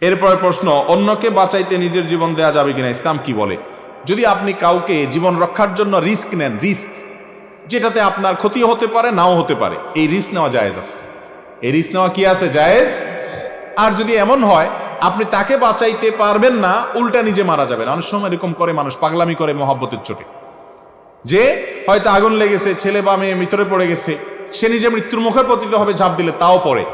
এরপরে প্রশ্ন, অন্যকে বাঁচাইতে নিজের জীবন দেয়া যাবে কিনা? ইসলাম কি বলে? যদি আপনি কাউকে জীবন রক্ষার জন্য রিস্ক নেন, রিস্ক, যেটাতে আপনার ক্ষতি হতে পারে, নাও হতে পারে, এই রিস্ক নেওয়া জায়েজ আছে। এই রিস্ক নেওয়া কি আছে? জায়েজ? আর যদি এমন হয়, আপনি তাকে বাঁচাইতে পারবেন না, উল্টা নিজে মারা যাবেন। অনেক সময় এরকম করে মানুষ, পাগলামি করে মহব্বতের চোটে। যে হয়তো আগুন লেগেছে, ছেলে বা মেয়ে ভিতরে পড়ে গেছে, সে নিজে মৃত্যুর মুখে পতিত হবে, ঝাঁপ দিলে তাও পড়ে।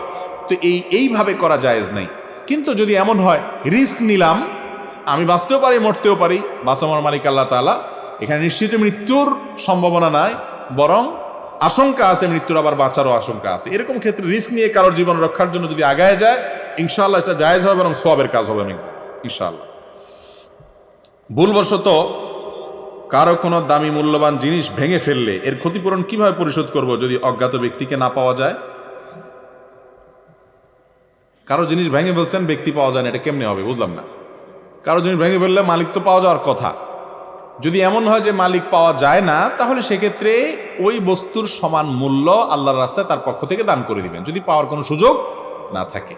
তো এই, এইভাবে করা জায়েজ নাই। কিন্তু যদি এমন হয়, রিস্ক নিলাম, আমি বাঁচতেও পারি, মরতেও পারি বাঁচামার মালিক আল্লাহ তালা এখানে নিশ্চিত মৃত্যুর সম্ভাবনা নাই, বরং আশঙ্কা আছে মৃত্যুর, আবার বাঁচারও আশঙ্কা আছে। এরকম ক্ষেত্রে রিস্ক নিয়ে কারোর জীবন রক্ষার জন্য যদি আগায় যায়, ইনশাআল্লাহ এটা জায়েজ হবে এবং সবের কাজ হবে অনেক ইনশাআল্লাহ। ভুলবশত কারও কোনো দামি, মূল্যবান জিনিস ভেঙে ফেললে এর ক্ষতিপূরণ কীভাবে পরিশোধ করব যদি অজ্ঞাত ব্যক্তিকে না পাওয়া যায়? কারও জিনিস ভেঙে ফেলছেন, ব্যক্তি পাওয়া যায় না, এটা কেমনে হবে বুঝলাম না। কারও জিনিস ভেঙে ফেললে মালিক তো পাওয়া যাওয়ার কথা। যদি এমন হয় যে মালিক পাওয়া যায় না, তাহলে সেক্ষেত্রে ওই বস্তুর সমান মূল্য আল্লাহর রাস্তায় তার পক্ষ থেকে দান করে দিবেন, যদি পাওয়ার কোনো সুযোগ না থাকে।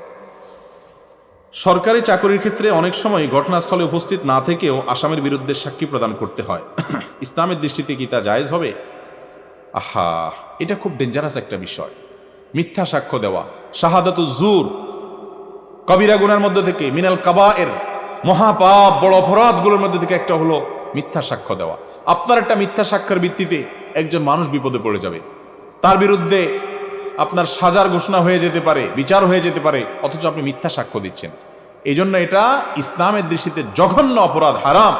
সরকারি চাকরির ক্ষেত্রে অনেক সময় ঘটনাস্থলে উপস্থিত না থেকেও আসামের বিরুদ্ধে সাক্ষী প্রদান করতে হয়। ইসলামের দৃষ্টিতে কি তা জায়েজ হবে? আহা, এটা খুব ডেঞ্জারাস একটা বিষয়। মিথ্যা সাক্ষ্য দেওয়া শাহাদাত জুর কবিরা গুনার মধ্যে থেকে, মিনাল কাবা এর মহাপাপ, বড় অপরাধগুলোর মধ্যে থেকে একটা হলো মিথ্যা সাক্ষ্য দেওয়া। আপনার একটা মিথ্যা সাক্ষ্যের ভিত্তিতে একজন মানুষ বিপদে পড়ে যাবে। তার বিরুদ্ধে আপনার সাজার ঘোষণা হয়ে যেতে পারে, বিচার হয়ে যেতে পারে, অথচ আপনি মিথ্যা সাক্ষ্য দিচ্ছেন। এই জন্য এটা ইসলামের দৃষ্টিতে জঘন্য অপরাধ, হারাম।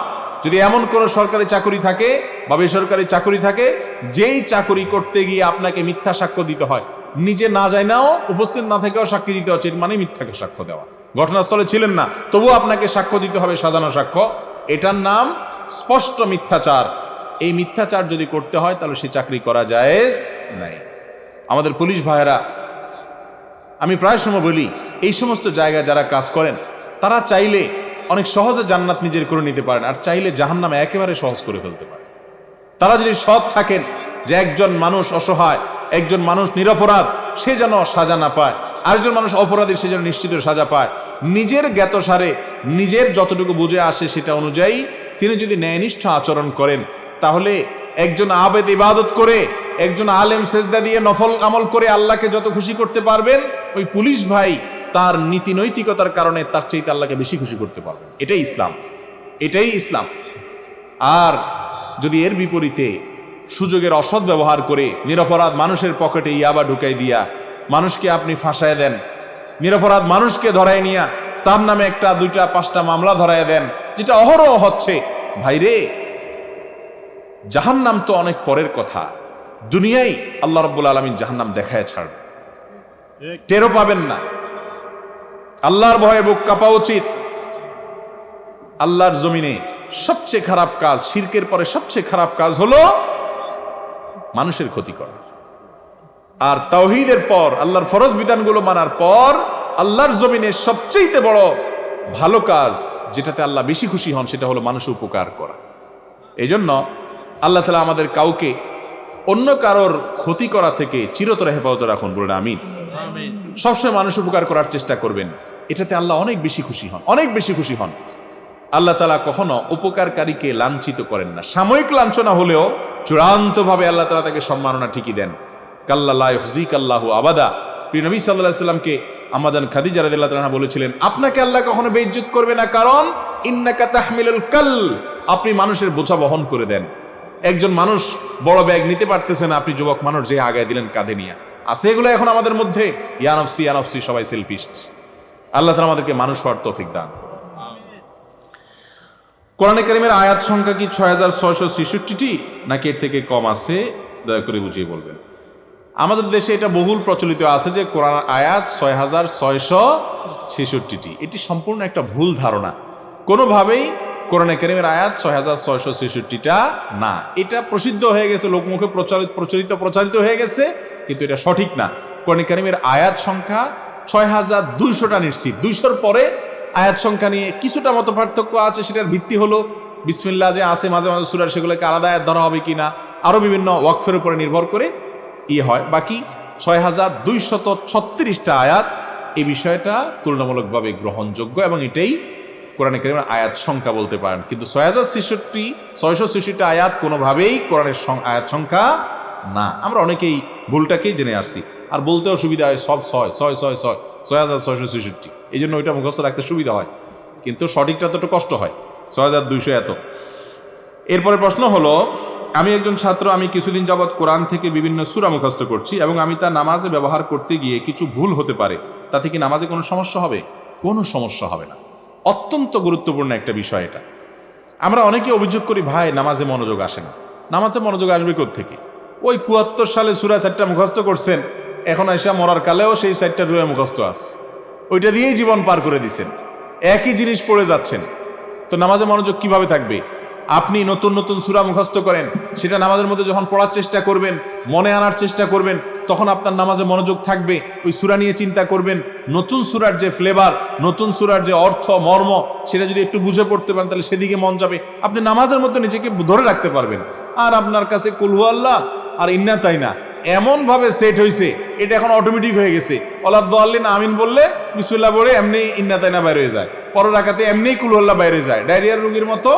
যদি এমন কোনো সরকারি চাকরি থাকে বা বেসরকারি চাকরি থাকে, যেই চাকরি করতে গিয়ে আপনাকে মিথ্যা সাক্ষ্য দিতে হয় নিজে না যায় নাও উপস্থিত না থেকেও সাক্ষী দিতে হচ্ছে। এর মানে মিথ্যাকে সাক্ষ্য দেওয়া। ঘটনাস্থলে ছিলেন না, তবুও আপনাকে সাক্ষ্য দিতে হবে সাজানো সাক্ষ্য। এটার নাম স্পষ্ট মিথ্যাচার। এই মিথ্যাচার যদি করতে হয়, তাহলে সে চাকরি করা জায়েজ নাই। আমাদের পুলিশ ভাইয়েরা, আমি প্রায় সময় বলি, এই সমস্ত জায়গায় যারা কাজ করেন, তারা চাইলে অনেক সহজে জান্নাত নিজের করে নিতে পারেন, আর চাইলে জাহান্নামে একেবারে সহজ করে ফেলতে পারে তারা যদি সৎ থাকেন যে একজন মানুষ অসহায় একজন মানুষ নিরপরাধ, সে যেন সাজা না পায়। আরেকজন মানুষ অপরাধী, সে যেন নিশ্চিত সাজা পায়। নিজের জ্ঞাতসারে নিজের যতটুকু বুঝে আসে সেটা অনুযায়ী তিনি যদি ন্যায়নিষ্ঠ আচরণ করেন, তাহলে একজন আবেদ ইবাদত করে, একজন আলেম সেজদা দিয়ে নফল আমল করে আল্লাহকে যত খুশি করতে পারবেন, ওই পুলিশ ভাই তার নীতি নৈতিকতার কারণে তার চাইতে আল্লাহকে বেশি খুশি করতে পারবেন। এটাই ইসলাম। এটাই ইসলাম। আর যদি এর বিপরীতে সুযোগের অসৎ ব্যবহার করে নিরপরাধ মানুষের পকেটে ইয়াবা ঢুকাই দিয়া মানুষকে আপনি ফাঁসায় দেন। নিরপরাধ মানুষকে ধরায় নিয়া তার নামে একটা, দুইটা, পাঁচটা মামলা ধরায় দেন, যেটা অহরহ হচ্ছে। ভাইরে, জাহান্নাম তো অনেক পরের কথা। দুনিয়াই আল্লাহ রব্বুল আলমিন জাহান্নাম দেখায় ছাড়বে। টেরও পাবেন না। আল্লাহর ভয়ে বুক কাঁপা উচিত। আল্লাহর জমিনে সবচেয়ে খারাপ কাজ, শিরকের পরে সবচেয়ে খারাপ কাজ হলো মানুষের ক্ষতি করা। আর তাওহিদের পর আল্লাহর ফরজ বিধানগুলো মানার পর আল্লাহর জমিনে সবচেয়ে বড় ভালো কাজ যেটাতে আল্লাহ বেশি খুশি হন সেটা হলো মানুষ উপকার করা। এই জন্য আল্লাহ তালা আমাদের কাউকে অন্য কারোর ক্ষতি করা থেকে চিরতরে হেফাজত রাখুন বলুন আমিন। সবসময় মানুষ উপকার করার চেষ্টা করবেন এটাতে আল্লাহ অনেক বেশি খুশি হন অনেক বেশি খুশি হন। আল্লাহ তালা কখনো উপকারকারীকে লাঞ্ছিত করেন না। সাময়িক লাঞ্ছনা হলেও চূড়ান্তভাবে আল্লাহ তালা তাকে সম্মাননা ঠিকই দেন। কাল্লাহ হজিক আল্লাহ আবাদা। প্রিয় নবী সাল্লাহ সাল্লামকে আমাদান খাদিজা রাদিল্লাহ তাআলা বলেছিলেন, আপনাকে আল্লাহ কখনো বেইজ্জত করবে না, কারণ ইন্নাকা তাহমিলুল কাল আপনি মানুষের বোঝা বহন করে দেন। একজন মানুষ বড় ব্যাগ নিতে পারতেছে না, আপনি যুবক মানুষ যে আগায় দিলেন কাঁধে নিয়ে। আছে এগুলো এখন আমাদের মধ্যে? ইয়ানফসি ইয়ানফসি সবাই সেলফিস্ট। আল্লাহ তালা আমাদেরকে মানুষ হওয়ার তৌফিক দান। কোরআনে কারিমের আয়াত সংখ্যা কি ছয় হাজার ছয়শো ছেষট্টিটি? নাকি এর থেকে কম আছে? দয়া করে বুঝিয়ে বলবেন। আমাদের দেশে এটা বহুল প্রচলিত আছে যে কোরআন আয়াত ছয় হাজার ছয়শো ছেষট্টিটি। এটি সম্পূর্ণ একটা ভুল ধারণা। কোনোভাবেই কোরআনে কারিমের আয়াত ছয় হাজার ছয়শো ছেষট্টিটা না। এটা প্রসিদ্ধ হয়ে গেছে, লোকমুখে প্রচারিত, প্রচলিত, প্রচারিত হয়ে গেছে, কিন্তু এটা সঠিক না। কোরআনে কারিমের আয়াত সংখ্যা ছয় হাজার দুইশোটা নিশ্চিত। দুইশোর পরে আয়াত সংখ্যা নিয়ে কিছুটা মতো পার্থক্য আছে, সেটার ভিত্তি হলো বিসমিল্লা যে আছে, মাঝে মাঝে সুরার সেগুলোকে আলাদা আয়াত ধরা হবে কিনা আরও বিভিন্ন ওয়াকফের উপরে নির্ভর করে ইয়ে হয়। বাকি ছয় হাজার দুইশত ছত্রিশটা আয়াত এই বিষয়টা তুলনামূলকভাবে গ্রহণযোগ্য এবং এটাই কোরআনে কারিমের আয়াত সংখ্যা বলতে পারেন। কিন্তু ছয় হাজার ছেষট্টি ছয়শো ছেষট্টি আয়াত কোনোভাবেই কোরআনের আয়াত সংখ্যা না, আমরা অনেকেই ভুলটাকেই জেনে আসছি। আর বলতেও সুবিধা হয়, সব ছয় ছয় ছয় ছয় ছয় হাজার ছয়শো ছেষট্টি। এই জন্য ওইটা মুখস্থ রাখতে সুবিধা হয়। কিন্তু সঠিকটা তো একটু কষ্ট হয়, ছয় হাজার দুইশো এত। এরপরে প্রশ্ন হলো, আমি একজন ছাত্র, আমি কিছুদিন যাবৎ কোরআন থেকে বিভিন্ন সূরা মুখস্থ করছি এবং আমি তা নামাজে ব্যবহার করতে গিয়ে কিছু ভুল হতে পারে, তাতে কি নামাজে কোনো সমস্যা হবে? কোনো সমস্যা হবে না। অত্যন্ত গুরুত্বপূর্ণ একটা বিষয় এটা। আমরা অনেকে অভিযোগ করি, ভাই, নামাজে মনোযোগ আসে না। নামাজে মনোযোগ আসবে থেকে ওই কুয়াত্তর সালে সুরা চারটা মুখস্থ করছেন, এখন এসে মরার কালেও সেই চারটা রুয়ে মুখস্থ আছে। ওইটা দিয়েই জীবন পার করে দিছেন। একই জিনিস পড়ে যাচ্ছেন। তো নামাজে মনোযোগ কীভাবে থাকবে? আপনি নতুন নতুন সুরা মুখস্থ করেন, সেটা নামাজের মধ্যে যখন পড়ার চেষ্টা করবেন, মনে আনার চেষ্টা করবেন, তখন আপনার নামাজে মনোযোগ থাকবে, ওই সুরা নিয়ে চিন্তা করবেন। নতুন সুরার যে ফ্লেভার নতুন সুরার যে অর্থ, মর্ম, সেটা যদি একটু বুঝে পড়তে পারেন, তাহলে সেদিকে মন যাবে। আপনি নামাজের মধ্যে নিজেকে ধরে রাখতে পারবেন। আর আপনার কাছে কুলহু আল্লাহ আর ইন্না তাই না। এমন ভাবে সেট হয়েছে এটা এখন অটোমেটিক হয়ে গেছে। অলাদ আল্লিন আমিন বললে, বিসমিল্লাহ বলে এমনি ইন্না তাইনা বাইরে হয়ে যায়। পর রাখাতে এমনি কুলহল্লা বাইরে যায়। ডায়রিয়ার রোগীর মতো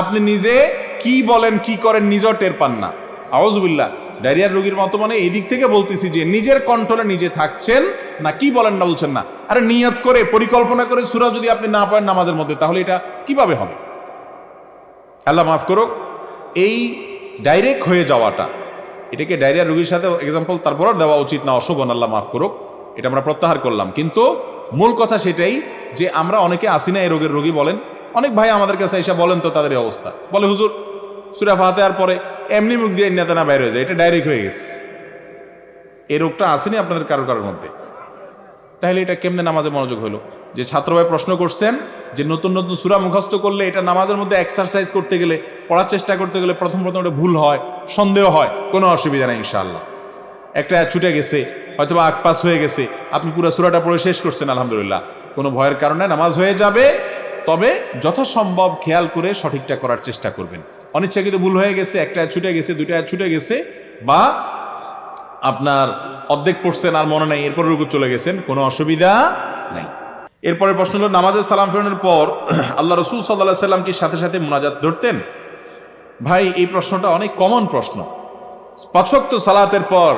আপনি নিজে কি বলেন, কি করেন নিজেও টের পান না। আওয়াজবিল্লা ডায়রিয়ার রোগীর মতো মানে এই দিক থেকে বলতেছি যে, নিজের কন্ট্রোলে নিজে থাকছেন না, কি বলেন না বলছেন না। আরে নিয়ত করে, পরিকল্পনা করে সুরা যদি আপনি না পারেন নামাজের মধ্যে, তাহলে এটা কীভাবে হবে? আল্লাহ মাফ করুক, এই ডাইরেক্ট হয়ে যাওয়াটা এটাকে ডায়রিয়া রোগীর সাথে এক্সাম্পল তারপরও দেওয়া উচিত না অশোভন আল্লাহ মাফ করুক। এটা আমরা প্রত্যাহার করলাম। কিন্তু মূল কথা সেটাই যে আমরা অনেকে আসি না এই রোগের রোগী বলেন। অনেক ভাই আমাদের কাছে এসে বলেন তো তাদের অবস্থা। বলে, হুজুর, সুরা ফাতেহার পরে এমনি মুখ দিয়ে নেতানা বাইরে হয়ে যায়, এটা ডাইরেক্ট হয়ে গেছে। এই রোগটা আসেনি আপনাদের কারও কারোর মধ্যে? তাহলে এটা কেমনে নামাজে মনোযোগ হলো? যে ছাত্র ভাই প্রশ্ন করছেন যে নতুন নতুন সুরা মুখস্থ করলে এটা নামাজের মধ্যে এক্সারসাইজ করতে গেলে পড়ার চেষ্টা করতে গেলে প্রথম প্রথম ওটা ভুল হয়, সন্দেহ হয়, কোনো অসুবিধা নেই ইনশাআল্লাহ। একটা ছুটে গেছে হয়তো বা পাস হয়ে গেছে, আপনি পুরো সুরাটা পড়ে শেষ করছেন, আলহামদুলিল্লাহ। কোনো ভয়ের কারণে নামাজ হয়ে যাবে, তবে যথাসম্ভব খেয়াল করে সঠিকটা করার চেষ্টা করবেন। অনিচ্ছাকৃত ভুল হয়ে গেছে, একটা ছুটে গেছে, দুইটা ছুটে গেছে, বা আপনার অর্ধেক পড়ছেন আর মনে নাই এরপর রুকু চলে গেছেন, কোনো অসুবিধা নাই। এরপরে প্রশ্ন হলো, নামাজের সালাম ফেরানোর পর আল্লাহ রসুল সাল্লাহ সাল্লাম কি সাথে সাথে মোনাজাত ধরতেন? ভাই, এই প্রশ্নটা অনেক কমন প্রশ্ন। পাঁচক্ত সালাতের পর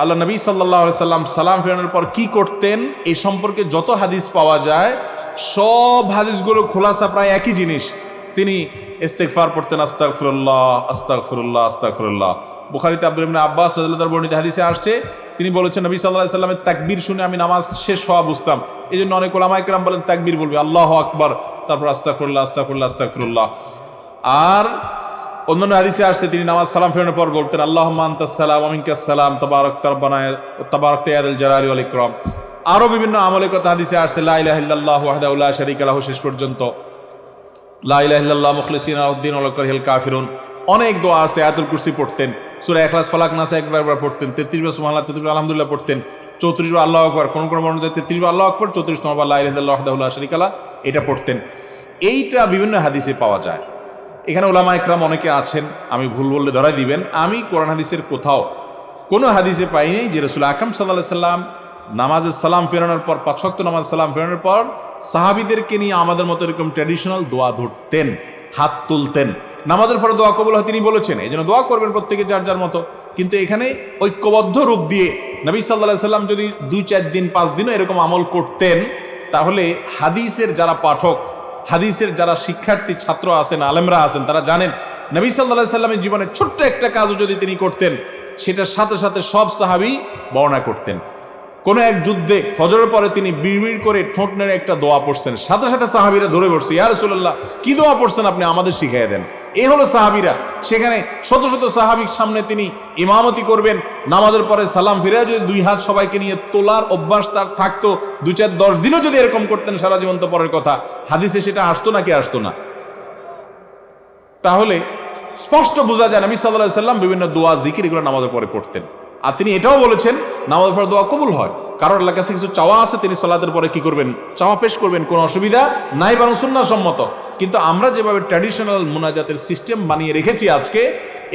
আল্লাহ নবী সাল্লাহ সাল্লাম সালাম ফেরানোর পর কি করতেন? এই সম্পর্কে যত হাদিস পাওয়া যায়, সব হাদিসগুলো খোলাসা প্রায় একই জিনিস। তিনি ইস্তেকফার পড়তেন আস্তাক ফিরুল্লাহ আস্তাক ফিরুল্লাহ আস্তাক ফিরুল্লাহ বুখারিতে আব্দুল ইবনে আব্বাস রাদিয়াল্লাহু বর্ণিত হাদিসে আসছে, তিনি বলেছেন, নবী আলাইহি সাল্লামের তাকবীর শুনে আমি নামাজ শেষ হওয়া বুঝতাম। এই জন্য অনেক ওলামায়ে কেরাম বলেন, তাকবীর বলবে, আল্লাহু আকবার, তারপর আস্তাগফিরুল্লাহ আস্তাগফিরুল্লাহ আস্তাগফিরুল্লাহ। আর অন্যান্য হাদিসে আসছে, তিনি নামাজ সালাম ফেরানোর পর বলতেন আল্লাহ সালাম আমিনকাস সালাম, তবারক তারবানা তবারক তেয়াদুল জালালি ওয়াল ইকরাম। আরও বিভিন্ন আমলে কথা হাদিসে আসছে, লা ইলাহা ইল্লাল্লাহ ওয়াহদাহু লা শেষ পর্যন্ত, লা ইলাহা ইল্লাল্লাহ মুখলিসিনা উদ্দিন ওয়া কাফিরুন অনেক দোয়া আছে, আয়াতুল কুরসি পড়তেন, সুরা ইখলাস, ফালাক নাস একবার একবার পড়তেন 33 বার 33 বার আলহামদুলিল্লাহ পড়তেন 34 বার আল্লাহু আকবার, কোন কোন মনে যায় 33 বার আল্লাহু আকবার 34 নম্বর লা ইলাহা ইল্লাল্লাহ ওয়াহদাহু লা এটা পড়তেন। এইটা বিভিন্ন হাদিসে পাওয়া যায়। এখানে ওলামা একরাম অনেকে আছেন, আমি ভুল বললে ধরাই দিবেন। আমি কোরআন হাদিসের কোথাও কোনো হাদিসে পাইনি যে রসুল আকরম সাল্লাহ সাল্লাম নামাজের সালাম ফেরানোর পর পাঁচক্ত নামাজ সালাম ফেরানোর পর সাহাবিদেরকে নিয়ে আমাদের মতো এরকম ট্র্যাডিশনাল দোয়া ধরতেন, হাত তুলতেন। নামাজের পরে দোয়া কবুল হয় তিনি বলেছেন, এই জন্য দোয়া করবেন প্রত্যেকে যার যার মতো। কিন্তু এখানে ঐক্যবদ্ধ রূপ দিয়ে নবী সাল্লাহ সাল্লাম যদি দুই চার দিন, পাঁচ দিনও এরকম আমল করতেন, তাহলে হাদিসের যারা পাঠক হাদিসের যারা শিক্ষার্থী, ছাত্র আছেন, আলেমরা আছেন, তারা জানেন, নবী সাল্লাহ সাল্লামের জীবনে ছোট্ট একটা কাজও যদি তিনি করতেন, সেটার সাথে সাথে সব সাহাবি বর্ণনা করতেন। কোনো এক যুদ্ধে ফজরের পরে তিনি বিড়বিড় করে ঠোঁট নেড়ে একটা দোয়া পড়ছেন। সাথে সাথে সাহাবিরা ধরে পড়ছে ইয়া রসুল্লাহ কি দোয়া পড়ছেন আপনি আমাদের শিখাই দেন? এই হলো সাহাবিরা। সেখানে শত শত সাহাবিক সামনে তিনি ইমামতি করবেন। নামাজের পরে সালাম ফিরে যদি দুই হাত সবাইকে নিয়ে তোলার অভ্যাস তার থাকতো দু চার দশ দিনও যদি এরকম করতেন সারা জীবন তো পরের কথা। হাদিসে সেটা আসতো নাকি আসতো না? তাহলে স্পষ্ট বোঝা যায়, নবী সাল্লাহ সাল্লাম বিভিন্ন দোয়া, জিকির এগুলো নামাজের পরে পড়তেন। আর তিনি এটাও বলেছেন নামাজের পরে দোয়া কবুল হয়। কারোর আল্লাহ কাছে কিছু চাওয়া আছে, তিনি সালাতের পরে কি করবেন? চাওয়া পেশ করবেন, কোনো অসুবিধা নাই, বরং সম্মত। কিন্তু আমরা যেভাবে ট্র্যাডিশনাল মুনাজাতের সিস্টেম বানিয়ে রেখেছি আজকে,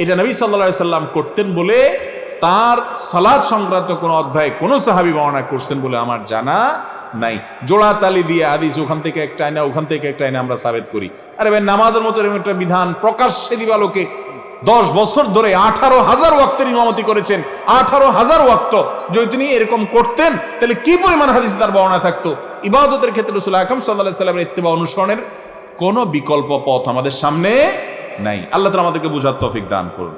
এটা নবী সাল্লা সাল্লাম করতেন বলে তার সালাদ সংক্রান্ত কোনো অধ্যায় কোনো সাহাবি বর্ণনা করছেন বলে আমার জানা নাই। জোড়া তালি দিয়ে আদিস ওখান থেকে একটা আইনা, ওখান থেকে একটা আইনা আমরা সাবেত করি। আরে ভাই, নামাজের মতো এরকম একটা বিধান প্রকাশ্যে দিবালোকে দশ বছর ধরে আঠারো হাজার ওয়াক্তের ইমামতি করেছেন, আঠারো হাজার ওয়াক্ত। যদি তিনি এরকম করতেন, তাহলে কি পরিমাণ হাদিস তার বর্ণনা থাকতো? ইবাদতের ক্ষেত্রে রসুল আকম সাল্লাহ সাল্লামের ইত্তেবা অনুসরণের কোনো বিকল্প পথ আমাদের সামনে নাই। আল্লাহ তালা আমাদেরকে বোঝার তফিক দান করুন।